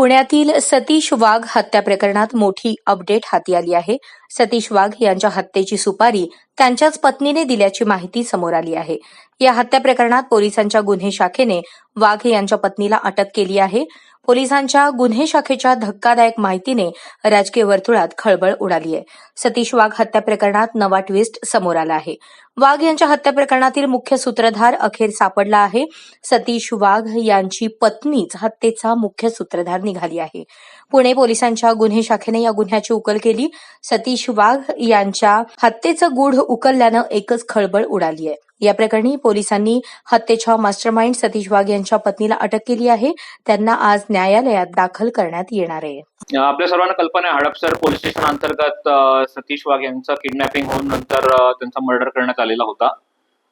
पुण्यातील सतीश वाघ हत्या प्रकरणात मोठी अपडेट हाती आली आहे. सतीश वाघ यांच्या हत्येची सुपारी त्यांच्याच पत्नीने दिल्याची माहिती समोर आली आहे. या हत्या प्रकरणात पोलिसांच्या गुन्हे शाखेने वाघ यांच्या पत्नीला अटक केली आहे. पोलिसांच्या गुन्हे शाखेच्या धक्कादायक माहितीने राजकीय वर्तुळात खळबळ उडाली आहे सतीश वाघ हत्या प्रकरणात नवा ट्विस्ट समोर आला आहे. वाघ यांच्या हत्या प्रकरणातील मुख्य सूत्रधार अखेर सापडला आहे. सतीश वाघ यांची पत्नीच हत्येचा मुख्य सूत्रधार निघाली आहे. पुणे पोलिसांच्या गुन्हे शाखेने या गुन्ह्याची उकल केली. सतीश वाघ यांच्या हत्येचं गूढ उकलल्यानं एकच खळबळ उडाली आहे या प्रकरणी पोलिसांनी हत्येच्या मास्टरमाइंड सतीश वाघ यांच्या पत्नीला अटक केली आहे. त्यांना आज न्यायालयात दाखल करण्यात येणार आहे. आपल्या सर्वांना कल्पना आहे हडपसर पोलीस स्टेशन अंतर्गत सतीश वाघ यांचं किडनॅपिंग होऊन नंतर त्यांचा मर्डर करण्यात आलेला होता.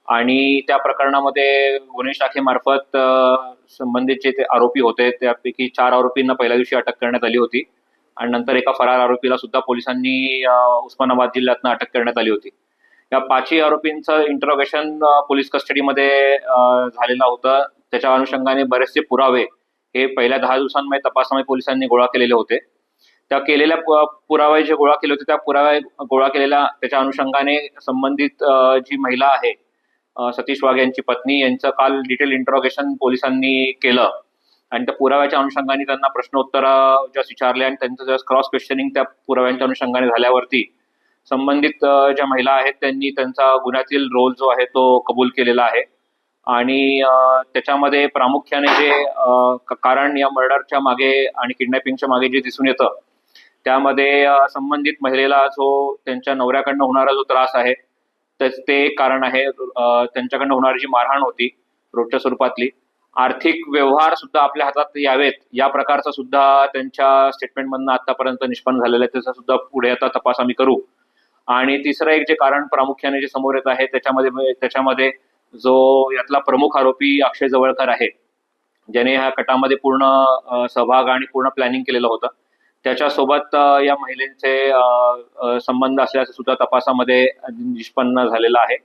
आणि त्या प्रकरणामध्ये गुन्हे शाखेमार्फत संबंधित जे ते आरोपी होते त्यापैकी चार आरोपींना पहिल्या दिवशी अटक करण्यात आली होती. आणि नंतर एका फरार आरोपीला सुद्धा पोलिसांनी उस्मानाबाद जिल्ह्यातनं अटक करण्यात आली होती. या पाचही आरोपींचं इंटरोगेशन पोलीस कस्टडीमध्ये झालेलं होतं. त्याच्या अनुषंगाने बरेचसे पुरावे हे पहिल्या दहा दिवसांमध्ये तपासामध्ये पोलिसांनी गोळा केलेले होते. त्या केलेल्या पुरावे जे गोळा केले होते त्या पुरावे गोळा केलेल्या त्याच्या अनुषंगाने संबंधित जी महिला आहे सतीश वाघ यांची पत्नी यांचं काल डिटेल इंटरोगेशन पोलिसांनी केलं. आणि त्या पुराव्याच्या अनुषंगाने त्यांना प्रश्नोत्तर ज्या विचारले आणि त्यांचं जस्ट क्रॉस क्वेश्चनिंग त्या पुराव्यांच्या अनुषंगाने झाल्यावरती संबंधित ज्या महिला आहेत त्यांनी त्यांचा गुन्ह्यातील रोल जो आहे तो कबूल केलेला आहे. आणि त्याच्यामध्ये प्रामुख्याने जे कारण या मर्डरच्या मागे आणि किडनॅपिंगच्या मागे जे दिसून येतं त्यामध्ये संबंधित महिलेला जो त्यांच्या नवऱ्याकडनं होणारा जो त्रास आहे त्याच ते एक कारण आहे. त्यांच्याकडनं होणारी जी मारहाण होती रोजच्या स्वरूपातली आर्थिक व्यवहार सुद्धा आपल्या हातात यावेत. या प्रकारचा सुद्धा त्यांच्या स्टेटमेंटमधनं आतापर्यंत निष्पन्न झालेलं आहे. त्याचा सुद्धा पुढे आता तपास आम्ही करू. आणि तिसरं एक जे कारण प्रामुख्याने जे समोर येत आहे त्याच्यामध्ये त्याच्यामध्ये जो यातला प्रमुख आरोपी अक्षय जवळकर आहे ज्याने ह्या कटामध्ये पूर्ण सहभाग आणि पूर्ण प्लॅनिंग केलेलं होतं. त्याच्यासोबत या महिलेचे संबंध असल्याचं सुद्धा तपासामध्ये निष्पन्न झालेला आहे.